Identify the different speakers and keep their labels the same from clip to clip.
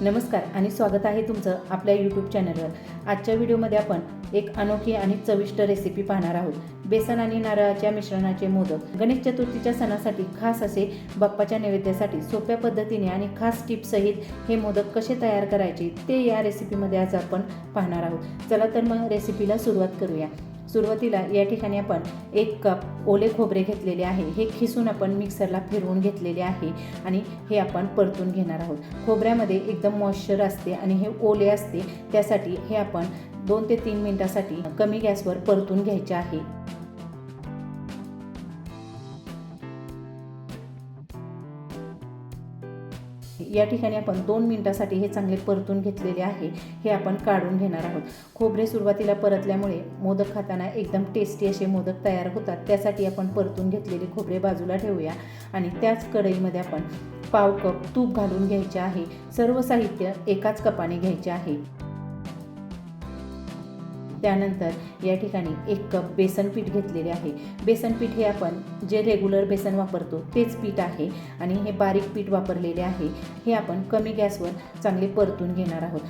Speaker 1: नमस्कार आणि स्वागत आहे तुमचं आपल्या यूट्यूब चॅनलवर आजच्या व्हिडिओमध्ये आपण एक अनोखी आणि चविष्ट रेसिपी पाहणार आहोत. बेसन आणि नारळाच्या मिश्रणाचे मोदक. गणेश चतुर्थीच्या सणासाठी खास असे बाप्पाच्या नैवेद्यासाठी सोप्या पद्धतीने आणि खास टिप्ससहित हे मोदक कसे तयार करायचे ते या रेसिपीमध्ये आज आपण पाहणार आहोत. चला तर मग रेसिपीला सुरुवात करूया. सुरुवातीला या ठिकाणी आपण एक कप ओले खोबरे घेतलेले आहे. हे खिसून आपण मिक्सरला फिरवून घेतलेले आहे आणि हे आपण परतून घेणार आहोत. खोबऱ्यामध्ये एकदम मॉइश्चर असते आणि हे ओले असते. त्यासाठी हे आपण दोन ते तीन मिनिटासाठी कमी गॅसवर परतून घ्यायचे आहे. या ठिकाणी आपण दोन मिनटासाठी हे चांगले परतून घेतलेले आहे हे आपण काढून घेणार आहोत. खोबरे सुरुवातीला परतल्यामुळे मोदक खाताना एकदम टेस्टी असे मोदक तयार होतात. त्यासाठी आपण परतून घेतलेले खोबरे बाजूला ठेवूया आणि त्याच कढईमध्ये आपण पाव कप तूप घालून घ्यायचे आहे. सर्व साहित्य एकाच कपाने घ्यायचे आहे. त्यानंतर या ठिकाणी एक कप बेसन पीठ घेतलेले आहे. बेसन पीठ हे आपण जे रेग्युलर बेसन वापरतो तेच पीठ आहे आणि हे बारीक पीठ वापरलेले आहे. हे आपण कमी गॅसवर चांगले परतून घेणार आहोत.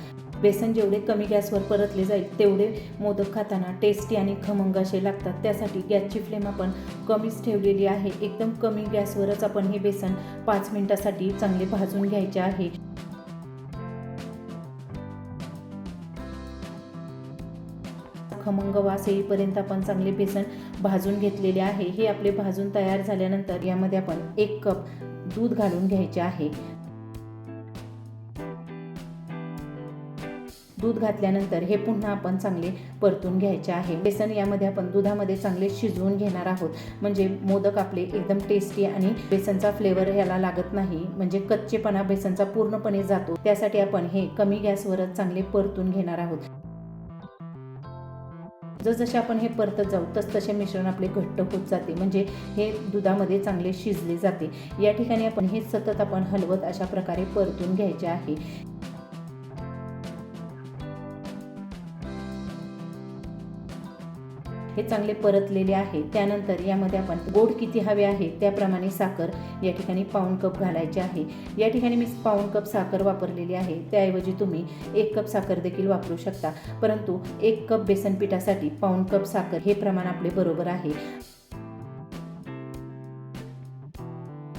Speaker 1: बेसन जेवढे कमी गॅसवर परतले जाईल तेवढे मोदक खाताना टेस्टी आणि खमंग असे लागतात. त्यासाठी गॅसची फ्लेम आपण कमीच ठेवलेली आहे. एकदम कमी गॅसवरच आपण हे बेसन पाच मिनटासाठी चांगले भाजून घ्यायचे आहे. खमंग वास येईपर्यंत आपण चांगले बेसन भाजून घेतलेले आहे. हे आपले भाजून तयार झाल्यानंतर यामध्ये आपण एक कप दूध घालून घ्यायचे आहे. दूध घातल्यानंतर हे पुन्हा आपण चांगले परतून घ्यायचे आहे. बेसन यामध्ये आपण दुधामध्ये चांगले शिजवून घेणार आहोत. म्हणजे मोदक आपले एकदम टेस्टी आणि बेसनचा फ्लेवर याला लागत नाही. म्हणजे कच्चेपणा बेसनचा पूर्णपणे जातो. त्यासाठी आपण हे कमी गॅसवरच चांगले परतून घेणार आहोत. जसजसे आपण हे परतत जाऊ तस तसे मिश्रण आपले घट्ट होत जाते. म्हणजे हे दुधामध्ये चांगले शिजले जाते. या ठिकाणी आपण हे सतत आपण हलवत अशा प्रकारे परतून घ्यायचे आहे. हे चांगले परतलेले आहे. त्यानंतर यामध्ये आपण गोड किती हवे आहे त्याप्रमाणे साखर या ठिकाणी पाऊण कप घालायचे आहे. या ठिकाणी मी पाऊण कप साखर वापरलेली आहे. त्याऐवजी तुम्ही एक कप साखर देखील वापरू शकता. परंतु एक कप बेसन पिठासाठी पाऊण कप साखर हे प्रमाण आपले बरोबर आहे.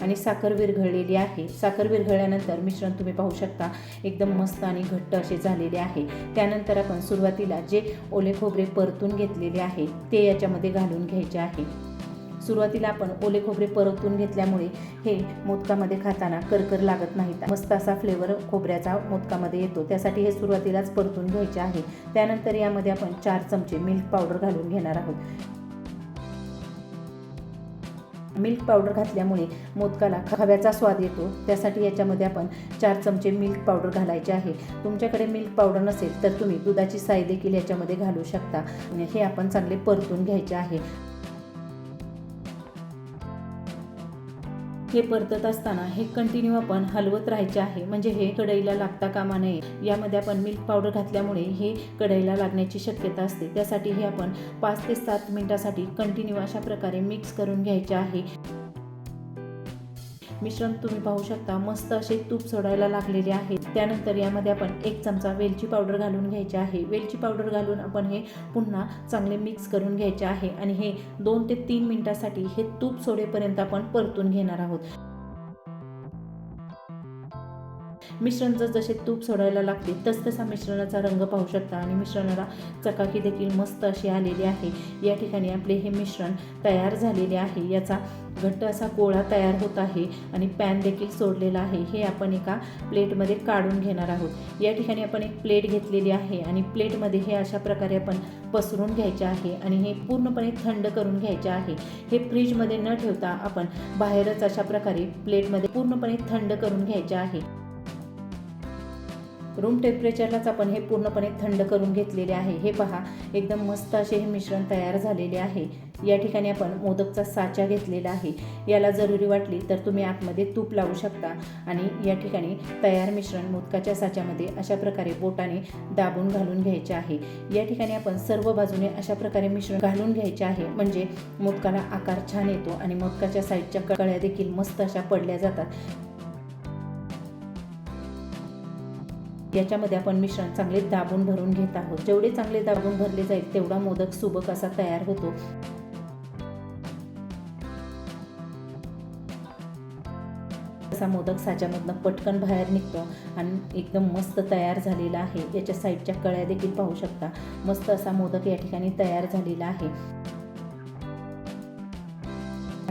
Speaker 1: आणि साखर विरघळलेली आहे. साखर विरघळल्यानंतर मिश्रण तुम्ही पाहू शकता एकदम मस्त आणि घट्ट असे झालेले आहे. त्यानंतर आपण सुरुवातीला जे ओले खोबरे परतून घेतलेले आहे ते याच्यामध्ये घालून घ्यायचे आहे. सुरुवातीला आपण ओले खोबरे परतून घेतल्यामुळे हे मोदकामध्ये खाताना करकर लागत नाहीत. मस्त असा फ्लेवर खोबऱ्याचा मोदकामध्ये येतो. त्यासाठी हे सुरुवातीलाच परतून घ्यायचे आहे. त्यानंतर यामध्ये आपण चार चमचे मिल्क पावडर घालून घेणार आहोत. मिल्क पावडर घातल्यामुळे मोदकाला खव्याचा स्वाद येतो. त्यासाठी याच्यामध्ये आपण चार चमचे मिल्क पावडर घालायचे आहे. तुमच्याकडे मिल्क पावडर नसेल तर तुम्ही दुधाची साई देखील याच्यामध्ये घालू शकता. हे आपण चांगले परतून घ्यायचे आहे. हे परतत असताना हे कंटिन्यू आपण हलवत राहायचे आहे. म्हणजे हे कढईला लागता कामा नये. यामध्ये आपण मिल्क पावडर घातल्यामुळे हे कढईला लागण्याची शक्यता असते. त्यासाठी हे आपण पाच ते सात मिनिटासाठी कंटिन्यू अशा प्रकारे मिक्स करून घ्यायचे आहे. मिश्रण तुम्ही पाहू शकता मस्त असे तूप सोडायला लागलेले आहे. त्यानंतर यामध्ये आपण एक चमचा वेलची पावडर घालून घ्यायची आहे. वेलची पावडर घालून आपण हे पुन्हा चांगले मिक्स करून घ्यायचे आहे आणि हे दोन ते तीन मिनिटासाठी हे तूप सोडेपर्यंत आपण परतून घेणार आहोत. मिश्रण जर जसे तूप सोडायला लागते तस तसा मिश्रणाचा रंग पाहू शकता. आणि मिश्रणाला चकाकी देखील मस्त अशी आलेली आहे. या ठिकाणी आपले हे मिश्रण तयार झालेले आहे. याचा घट्ट असा गोळा तयार होत आहे आणि पॅन देखील सोडलेला आहे. हे आपण एका प्लेटमध्ये काढून घेणार आहोत. या ठिकाणी आपण एक प्लेट घेतलेली आहे आणि प्लेटमध्ये हे अशा प्रकारे आपण पसरून घ्यायचे आहे आणि हे पूर्णपणे थंड करून घ्यायचे आहे. हे फ्रीजमध्ये न ठेवता आपण बाहेरच अशा प्रकारे प्लेटमध्ये पूर्णपणे थंड करून घ्यायचे आहे. रूम टेम्परेचरलाच आपण हे पूर्णपणे थंड करून घेतलेले आहे. हे पहा एकदम मस्त असे हे मिश्रण तयार झालेले आहे. या ठिकाणी आपण मोदकचा साचा घेतलेला आहे. याला जरुरी वाटली तर तुम्ही आतमध्ये तूप लावू शकता आणि या ठिकाणी तयार मिश्रण मोदकाच्या साच्यामध्ये अशा प्रकारे बोटाने दाबून घालून घ्यायचे आहे. या ठिकाणी आपण सर्व बाजूने अशा प्रकारे मिश्रण घालून घ्यायचे आहे. म्हणजे मोदकाला आकार छान येतो आणि मोदकाच्या साईडच्या कळ्या देखील मस्त अशा पडल्या जातात. याच्यामध्ये आपण मिश्रण चांगले दाबून भरून घेत आहोत. जेवढे चांगले दाबून भरले जाईल तेवढा मोदक सुबक असा तयार होतो. असा मोदक साच्यामधनं पटकन बाहेर निघतो आणि एकदम मस्त तयार झालेला आहे. याच्या साईडच्या कळ्या देखील पाहू शकता. मस्त असा मोदक या ठिकाणी तयार झालेला आहे.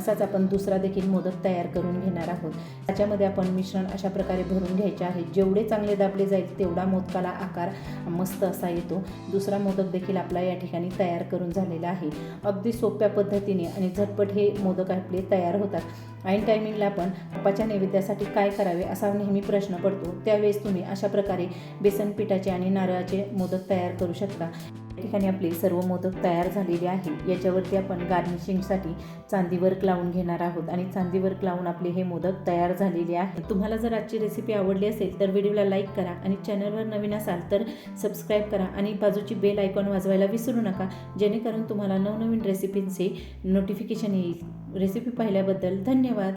Speaker 1: असाच आपण दुसरा देखील मोदक तयार करून घेणार आहोत. त्याच्यामध्ये आपण मिश्रण अशा प्रकारे भरून घ्यायचे आहे. जेवढे चांगले दाबले जाईल तेवढा मोदकाला आकार मस्त असा येतो. दुसरा मोदक देखील आपला या ठिकाणी तयार करून झालेला आहे. अगदी सोप्या पद्धतीने आणि झटपट हे मोदक आपले तयार होतात. ऐन टायमिंगला आपण पप्पाच्या नैवेद्यासाठी काय करावे असा नेहमी प्रश्न पडतो. त्यावेळेस तुम्ही अशा प्रकारे बेसन पिठाचे आणि नारळाचे मोदक तयार करू शकता. ठिकाणी आपले सर्व मोदक तयार झालेले आहेत. याच्यावरती आपण गार्निशिंगसाठी चांदी वर्क लावून घेणार आहोत आणि चांदी वर्क लावून आपले हे मोदक तयार झालेले आहे तुम्हाला जर आजची रेसिपी आवडली असेल तर व्हिडिओला लाईक करा आणि चॅनलवर नवीन असाल तर सबस्क्राईब करा आणि बाजूची बेल आयकॉन वाजवायला विसरू नका जेणेकरून तुम्हाला नवनवीन रेसिपींचे नोटिफिकेशन येईल. रेसिपी पाहिल्याबद्दल धन्यवाद.